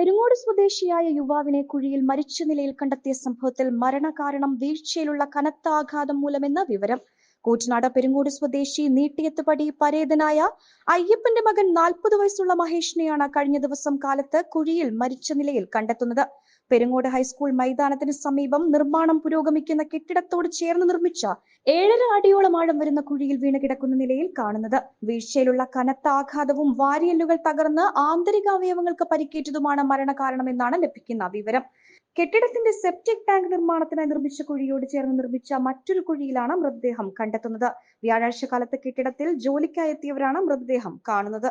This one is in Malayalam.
പെരുങ്ങോട് സ്വദേശിയായ യുവാവിനെ കുഴിയിൽ മരിച്ച നിലയിൽ കണ്ടെത്തിയ സംഭവത്തിൽ മരണകാരണം വീഴ്ചയിലുള്ള കനത്ത ആഘാതം മൂലമെന്ന വിവരം കൂറ്റനാട് പെരുങ്ങോട് സ്വദേശി നീട്ടിയത്തുപടി പരേതനായ അയ്യപ്പന്റെ മകൻ നാൽപ്പത് വയസ്സുള്ള മഹേഷിനെയാണ് കഴിഞ്ഞ ദിവസം കാലത്ത് കുഴിയിൽ മരിച്ച നിലയിൽ കണ്ടെത്തുന്നത്. പെരുങ്ങോട് ഹൈസ്കൂൾ മൈതാനത്തിന് സമീപം നിർമ്മാണം പുരോഗമിക്കുന്ന കെട്ടിടത്തോട് ചേർന്ന് നിർമ്മിച്ച ഏഴര അടിയോളം ആഴം വരുന്ന കുഴിയിൽ വീണ് കിടക്കുന്ന നിലയിൽ കാണുന്നത്. വീഴ്ചയിലുള്ള കനത്ത ആഘാതവും വാരിയല്ലുകൾ തകർന്ന് ആന്തരിക അവയവങ്ങൾക്ക് പരിക്കേറ്റതുമാണ് മരണകാരണമെന്നാണ് ലഭിക്കുന്ന വിവരം. കെട്ടിടത്തിന്റെ സെപ്റ്റിക് ടാങ്ക് നിർമ്മാണത്തിനായി നിർമ്മിച്ച കുഴിയോട് ചേർന്ന് നിർമ്മിച്ച മറ്റൊരു കുഴിയിലാണ് മൃതദേഹം കണ്ടെത്തുന്നത്. വ്യാഴാഴ്ച കാലത്ത് കെട്ടിടത്തിൽ ജോലിക്കായെത്തിയവരാണ് മൃതദേഹം കാണുന്നത്.